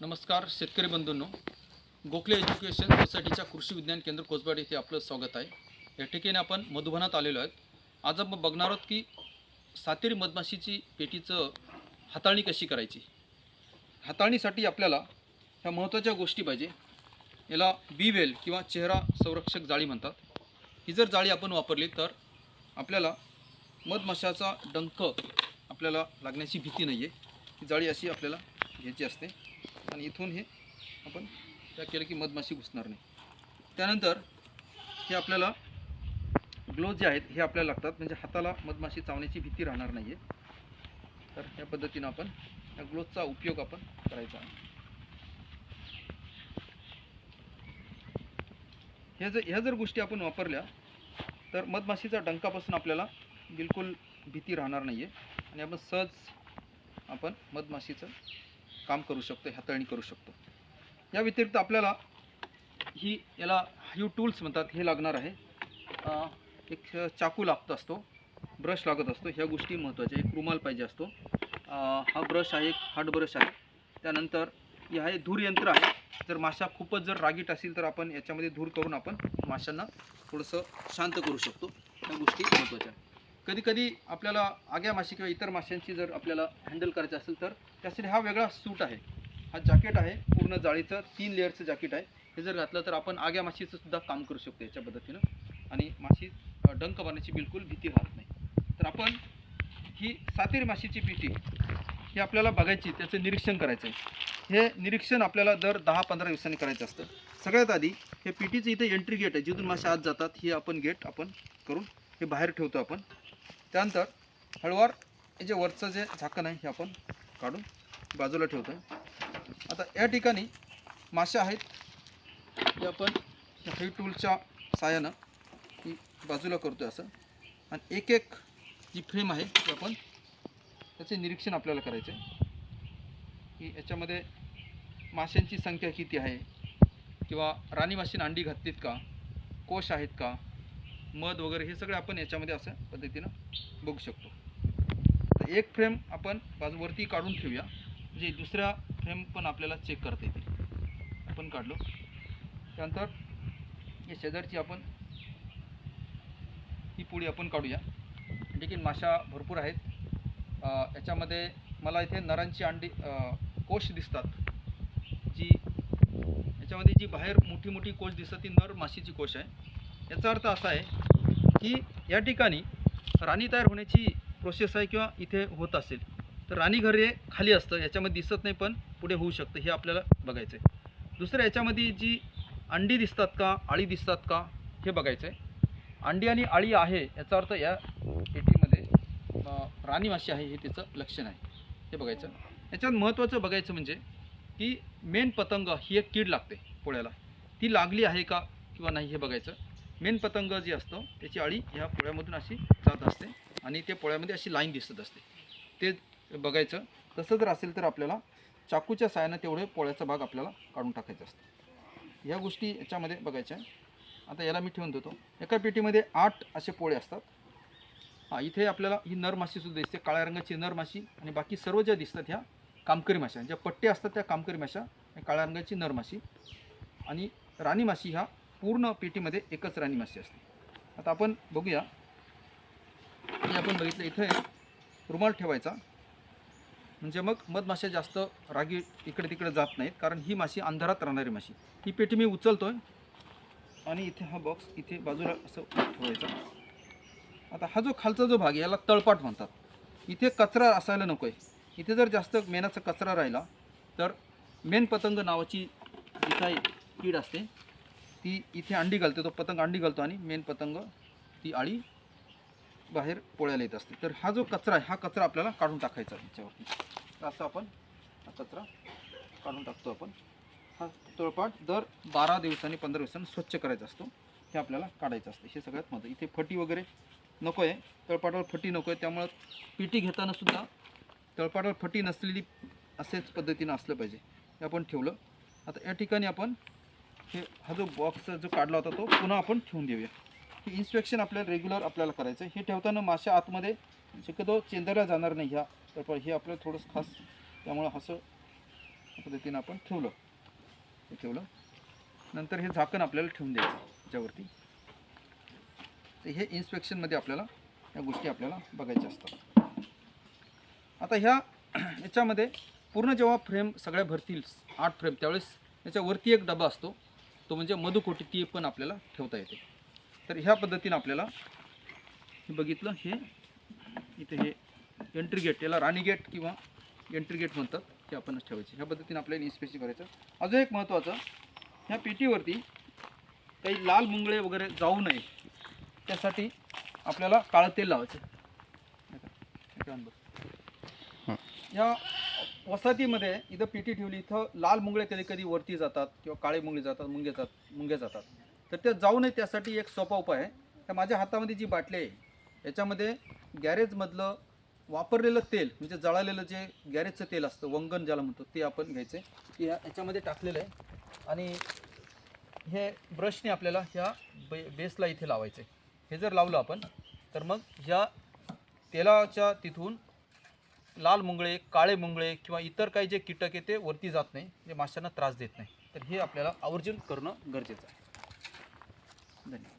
नमस्कार शेतकरी बंधूंनो. गोखले एज्युकेशन सोसायटीच्या कृषी विज्ञान केंद्र कोसबाड येथे आपलं स्वागत आहे. या ठिकाणी आपण मधुबनात आलेलो आहेत. आज आपण बघणार आहोत की सातेरी मधमाशीची पेटीचं हाताळणी कशी करायची? हाताळणीसाठी आपल्याला ह्या महत्त्वाच्या गोष्टी पाहिजे. याला बी वेल किंवा चेहरा संरक्षक जाळी म्हणतात. ही जर जाळी आपण वापरली तर आपल्याला मधमाशाचा डंख आपल्याला लागण्याची भीती नाही आहे ही जाळी अशी आपल्याला घ्यायची असते. आणि इथून हे आपण त्या केलं की मधमाशी घुसणार नाही. त्यानंतर हे आपल्याला ग्लोव जे आहेत हे आपल्याला लागतात. म्हणजे हाताला मधमाशी चावण्याची भीती राहणार नाही आहे तर या पद्धतीनं आपण या ग्लोवचा उपयोग आपण करायचा आहे. ह्या जर ह्या जर गोष्टी आपण वापरल्या तर मधमाशीचा डंकापासून आपल्याला बिलकुल भीती राहणार नाही आहे आणि आपण सहज आपण मधमाशीचं काम करू शकतो हाताळणी करू शकतो. या व्यतिरिक्त आपल्याला ही याला हायू टूल्स म्हणतात हे लागणार आहे. एक चाकू लागत असतो ब्रश लागत असतो ह्या गोष्टी महत्त्वाच्या एक रुमाल पाहिजे असतो. हा ब्रश आहे एक हार्ड ब्रश आहे. त्यानंतर हे आहे धूर यंत्र आहे. जर माशा खूपच जर रागीट असेल तर आपण याच्यामध्ये धूर करून आपण माशांना थोडंसं शांत करू शकतो. ह्या गोष्टी महत्त्वाच्या आहेत. कधी कधी आपल्याला आग्या माशी किंवा इतर माशांची जर आपल्याला हँडल करायचं असेल तर त्यासाठी हा वेगळा सूट आहे. हा जॅकेट आहे पूर्ण जाळीचं तीन लेअरचं जॅकेट आहे. हे जर घातलं तर आपण आग्या माशीचं सुद्धा काम करू शकतो याच्या पद्धतीनं. आणि माशी डंक मारण्याची बिलकुल भीती राहत नाही. तर आपण ही सातेरी माशीची पिटी ही आपल्याला बघायची त्याचं निरीक्षण करायचं आहे हे निरीक्षण आपल्याला दर दहा पंधरा दिवसांनी करायचं असतं. सगळ्यात आधी हे पीटीचं इथे एंट्री गेट आहे जिथून मासे आत जातात ही आपण गेट आपण करून हे बाहेर ठेवतो आपण. त्यानंतर हळूवार हे जे वरचं जे झाकण आहे हे आपण काढून बाजूला ठेवतो आता या ठिकाणी मासे आहेत हे आपण हे टूलच्या साहाय्यानं ही बाजूला करतो आहे असं. आणि एक एक जी फ्रेम आहे ती आपण त्याचे निरीक्षण आपल्याला करायचं आहे की याच्यामध्ये माशांची संख्या किती आहे? किंवा राणी माशीने अंडी घातलीत का? कोश आहेत का? मध वगैरे हे सगळं आपण याच्यामध्ये असं पद्धतीनं बघू शकतो. तर एक फ्रेम आपण बाजूवरती काढून ठेवूया. म्हणजे दुसऱ्या फ्रेम पण आपल्याला चेक करता येतील आपण काढलो. त्यानंतर हे शेजारची आपण ही पोळी आपण काढूया. देखील माशा भरपूर आहेत. याच्यामध्ये मला इथे नरांची अंडी कोश दिसतात. जी याच्यामध्ये जी बाहेर मोठी मोठी कोश दिसतात ती नर माशीची कोश आहे. याचा अर्थ असा आहे की या ठिकाणी राणी तयार होण्याची प्रोसेस आहे किंवा इथे होत असेल तर राणी घर हे खाली असतं याच्यामध्ये दिसत नाही पण पुढे होऊ शकतं हे आपल्याला बघायचं आहे. दुसरं याच्यामध्ये जी अंडी दिसतात का आळी दिसतात का हे बघायचं आहे. अंडी आणि आळी आहे याचा अर्थ या पेटीमध्ये राणी माशी आहे हे त्याचं लक्षण आहे. हे बघायचं याच्यात महत्त्वाचं बघायचं म्हणजे की मेन पतंग ही एक कीड लागते पोळ्याला. ती लागली आहे का किंवा नाही हे बघायचं मेन पतंग जी असतं त्याची अळी ह्या पोळ्यामधून अशी जात असते आणि त्या पोळ्यामध्ये अशी लाईन दिसत असते. ते बघायचं तसं जर असेल तर आपल्याला चाकूच्या साहाय्यानं तेवढे पोळ्याचा भाग आपल्याला काढून टाकायचा असतो. ह्या गोष्टी याच्यामध्ये बघायच्या आता याला मी ठेवून देतो. एका पेटीमध्ये आठ असे पोळे असतात. हां इथे आपल्याला ही नर माशीसुद्धा दिसते काळ्या रंगाची नर माशी आणि बाकी सर्व ज्या दिसतात ह्या कामकरी माशा ज्या पट्टे असतात त्या कामकरी माशा काळ्या रंगाची नर माशी. आणि राणी माशी ह्या पूर्ण पेटीमध्ये एकच राणी माशी असते. आता आपण बघूया. हे आपण बघितलं इथे रुमाल ठेवायचा. म्हणजे मग मधमाशा जास्त रागी इकडे तिकडे जात नाहीत कारण ही माशी अंधारात राहणारी माशी. ही पेटी मी उचलतो आहे आणि इथे हा बॉक्स इथे बाजूला असं ठेवायचा. आता हा जो खालचा जो भाग आहे याला तळपाट म्हणतात. इथे कचरा असायला नको आहे इथे जर जास्त मेणाचा कचरा राहिला तर मेन पतंग नावाची जी काही कीड असते ती इथे अंडी घालते तो पतंग अंडी घालतो आणि मेन पतंग ती आळी बाहेर पोळ्याला येत असते. तर हा जो कचरा आहे हा कचरा आपल्याला काढून टाकायचा याच्यावरती. तर असं आपण हा कचरा काढून टाकतो आपण. हा तळपाट दर बारा दिवसांनी पंधरा दिवसांनी स्वच्छ करायचा असतो. हे आपल्याला काढायचं असतं. हे सगळ्यात महत्त्व इथे फटी वगैरे नको आहे तळपाटावर फटी नको आहे त्यामुळं पिटी घेताना सुद्धा तळपाटावर फटी नसलेली असेच पद्धतीनं असलं पाहिजे. हे आपण ठेवलं. आता या ठिकाणी आपण हे हा जो बॉक्स जो काढला होता तो पुन्हा आपण ठेवून देऊया. हे इन्स्पेक्शन आपल्याला रेग्युलर आपल्याला करायचं हे ठेवताना माशा आतमध्ये शक्यतो चेंदरला जाणार नाही ह्या. तर हे आपल्याला थोडंसं खास त्यामुळं असं पद्धतीनं आपण ठेवलं. हे ठेवलं. नंतर हे झाकण आपल्याला ठेवून द्यायचं याच्यावरती तर हे इन्स्पेक्शनमध्ये आपल्याला या गोष्टी आपल्याला बघायच्या असतात. आता ह्या याच्यामध्ये पूर्ण जेव्हा फ्रेम सगळ्या भरतील आठ फ्रेम त्यावेळेस याच्यावरती एक डबा असतो. तो म्हणजे मधुकोटी ती पण आपल्याला ठेवता येते. तर ह्या पद्धतीनं आपल्याला हे बघितलं हे इथे हे एंट्री गेट याला राणी गेट किंवा एंट्री गेट म्हणतात ते आपणच ठेवायचे. ह्या पद्धतीने आपल्याला इन्स्पेक्शन करायचं. अजून एक महत्त्वाचं ह्या पेटीवरती काही लाल मुंगळे वगैरे जाऊ नये त्यासाठी आपल्याला काळं तेल लावायचं? या वसाहतीमध्ये इथं पेटी ठेवली. इथं लाल मुंगळे कधी कधी वरती जातात किंवा काळे मुंगळे जातात मुंगे जात मुंगे जातात. तर ते जाऊ नये त्यासाठी एक सोपा उपाय आहे. तर माझ्या हातामध्ये जी बाटली आहे याच्यामध्ये गॅरेजमधलं वापरलेलं तेल म्हणजे जळालेलं जे गॅरेजचं तेल असतं वंगण ज्याला म्हणतो ते आपण घ्यायचे. ते या याच्यामध्ये टाकलेलं आहे. आणि हे ब्रशने आपल्याला ह्या बे बेसला इथे लावायचं. आहे हे जर लावलं आपण तर मग ह्या तेलाच्या तिथून लाल मुंगळे काळे मुंगळे किंवा इतर काही जे कीटक आहे ते वरती जात नाही जे माशांना त्रास देत नाही. तर हे आपल्याला आवर्जून करणं गरजेचं आहे. धन्यवाद.